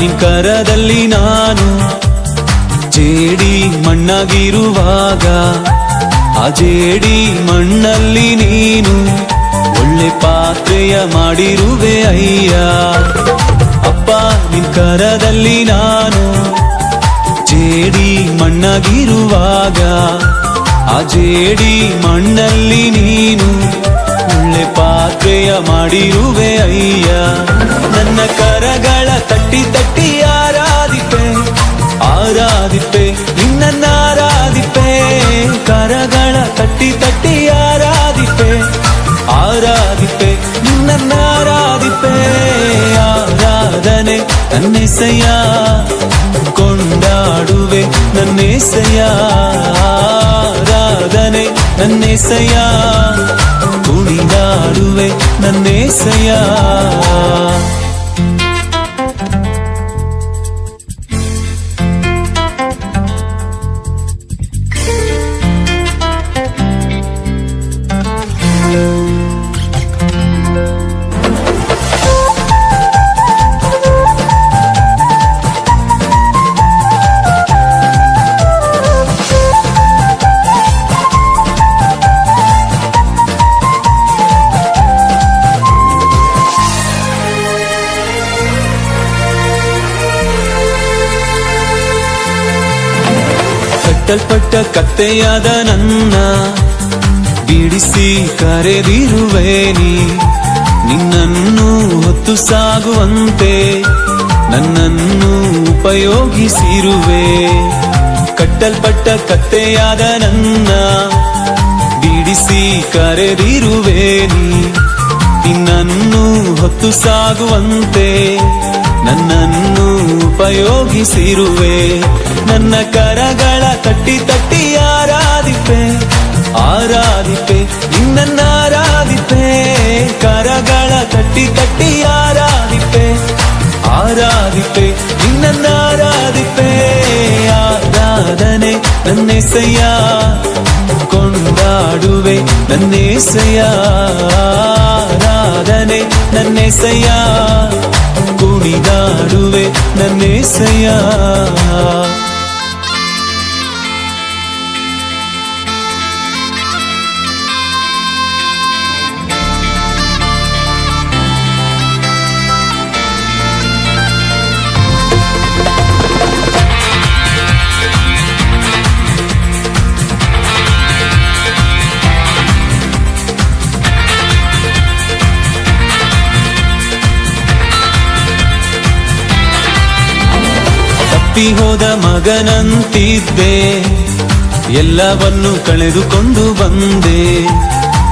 ನಿನ್ ಕರದಲ್ಲಿ ನಾನು ಜೇಡಿ ಮಣ್ಣಾಗಿರುವಾಗ, ಆ ಜೇಡಿ ಮಣ್ಣಲ್ಲಿ ನೀನು ಒಳ್ಳೆ ಪಾತ್ರೆಯ ಮಾಡಿರುವೆ ಅಯ್ಯ. ಅಪ್ಪ, ನಿನ್ ಕರದಲ್ಲಿ ನಾನು ಜೇಡಿ ಮಣ್ಣಾಗಿರುವಾಗ, ಆ ಜೇಡಿ ಮಣ್ಣಲ್ಲಿ ನೀನು ಒಳ್ಳೆ ಪಾತ್ರೆಯ ಮಾಡಿರುವೆ ಅಯ್ಯ. ನನ್ನ ಕರಗಳ ತಟ್ಟಿ ತಟ್ಟಿ ಆರಾಧಿಪೆ ಆರಾಧಿಪೆ ನಿನ್ನ ಆರಾಧಿಪೆ. ಕರಗಳ ತಟ್ಟಿ ತಟ್ಟಿ ಆರಾಧಿಪೆ ಆರಾಧಿಪೆ ನಿನ್ನ ಆರಾಧಿಪೆ. ಆರಾಧನೆ ನನ್ನೆಸೆಯ, ಕೊಂಡಾಡುವೆ ನನ್ನೆಸೆಯ. ಆರಾಧನೆ ನನ್ನೆಸೆಯ, ಕುಣಿದಾಡುವೆ ನನ್ನೆಸೆಯ. ಕಟ್ಟಲ್ಪಟ್ಟ ಕತ್ತೆಯಾದ ನನ್ನ. ಬಿಡಿಸಿ ಕರೆದಿರುವೇನಿ ನಿನ್ನನ್ನು ಹೊತ್ತು ಸಾಗುವಂತೆ ನನ್ನನ್ನು ಉಪಯೋಗಿಸಿರುವೆ. ಕಟ್ಟಲ್ಪಟ್ಟ ಕತ್ತೆಯಾದ ನನ್ನ. ಬಿಡಿಸಿ ಕರೆದಿರುವೇನಿ ನಿನ್ನನ್ನು ಹೊತ್ತು ಸಾಗುವಂತೆ ನನ್ನನ್ನು ಉಪಯೋಗಿಸಿರುವೆ. ನನ್ನ ಕರಗಳ ತಟ್ಟಿ ತಟ್ಟಿ ಆರಾಧಿಪೆ ಆರಾಧಿಪೆ ನಿನ್ನ ಆರಾಧಿಪೆ ಕರಗಳ ತಟ್ಟಿ ತಟ್ಟಿ ಆರಾಧಿಪೆ ಆರಾಧಿಪೆ ನಿನ್ನ ಆರಾಧಿಪೆ ಆರಾಧನೆ ನನ್ನೆಸೆಯ, ಕೊಂಡಾಡುವೆ ನನ್ನೆಸೆಯ. ಆರಾಧನೆ ನನ್ನೆಸೆಯ. ಕುಣಿದಾಡುವೆ ನನ್ನೆಸೆಯ ತಪ್ಪಿ ಹೋದ ಮಗನಂತಿದ್ದೆ. ಎಲ್ಲವನ್ನು ಕಳೆದುಕೊಂಡು ಬಂದೆ.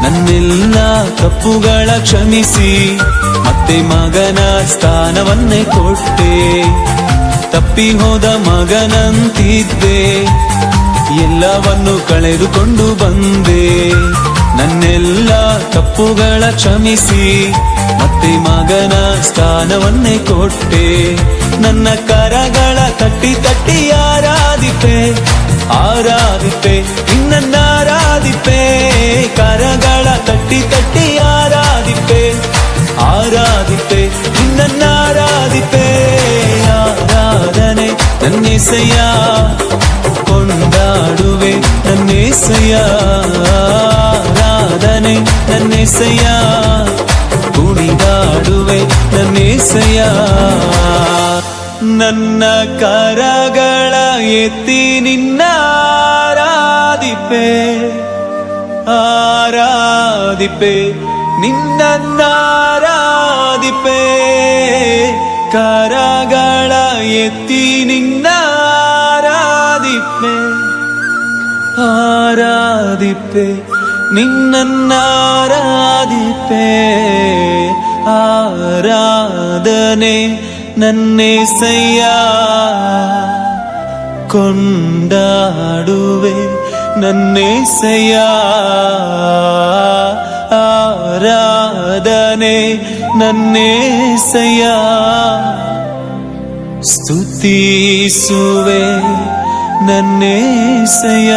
ನನ್ನೆಲ್ಲ ತಪ್ಪುಗಳ ಕ್ಷಮಿಸಿ, ಮತ್ತೆ ಮಗನ ಸ್ಥಾನವನ್ನೇ ಕೊಟ್ಟೆ. ತಪ್ಪಿ ಹೋದ ಮಗನಂತಿದ್ದೆ. ಎಲ್ಲವನ್ನು ಕಳೆದುಕೊಂಡು ಬಂದೆ. ನನ್ನೆಲ್ಲ ತಪ್ಪುಗಳ ಕ್ಷಮಿಸಿ, ಮತ್ತೆ ಮಗನ ಸ್ಥಾನವನ್ನೇ ಕೊಟ್ಟೆ. ನನ್ನ ಕರಗಳ ತಟ್ಟಿ ತಟ್ಟಿ ಆರಾಧಿಪೆ ಆರಾಧಿಪೆ ನಿನ್ನ ಆರಾಧಿಪೆ. ಕರಗಳ ತಟ್ಟಿ ತಟ್ಟಿ ಆರಾಧಿಪೆ ಆರಾಧಿಪೆ ನಿನ್ನ ಆರಾಧಿಪೆ. ಆರಾಧನೆ ನನ್ನೆಸೆಯ ಕೊಂಡಾಡುವೆ ನನ್ನೆಸೆಯ ಆರಾಧನೆ ನನ್ನೆಸೆಯ ಕುಣಿದಾಡುವೆ ನನ್ನೆಸೆಯ ನನ್ನ ಕರಗಳ ಎತ್ತಿ ನಿನ್ನ ಆರಾಧಿಪೆ ಆರಾಧಿಪೆ ನಿನ್ನ ಆರಾಧಿಪೆ. ಕರಗಳ ಎತ್ತಿ ನಿನ್ನ ಆರಾಧಿಪೆ ಆರಾಧಿಪೆ ನಿನ್ನಾರಾಧಿಪೆ ಸಯ್ಯ ಕೊಂಡಾಡುವೆ ನನ್ನೇ ಸಯ್ಯ ಆರಾಧನೆ ನನ್ನೆಸೆಯ ಸ್ತುತಿಸುವೆ ನನ್ನೇಸೆಯ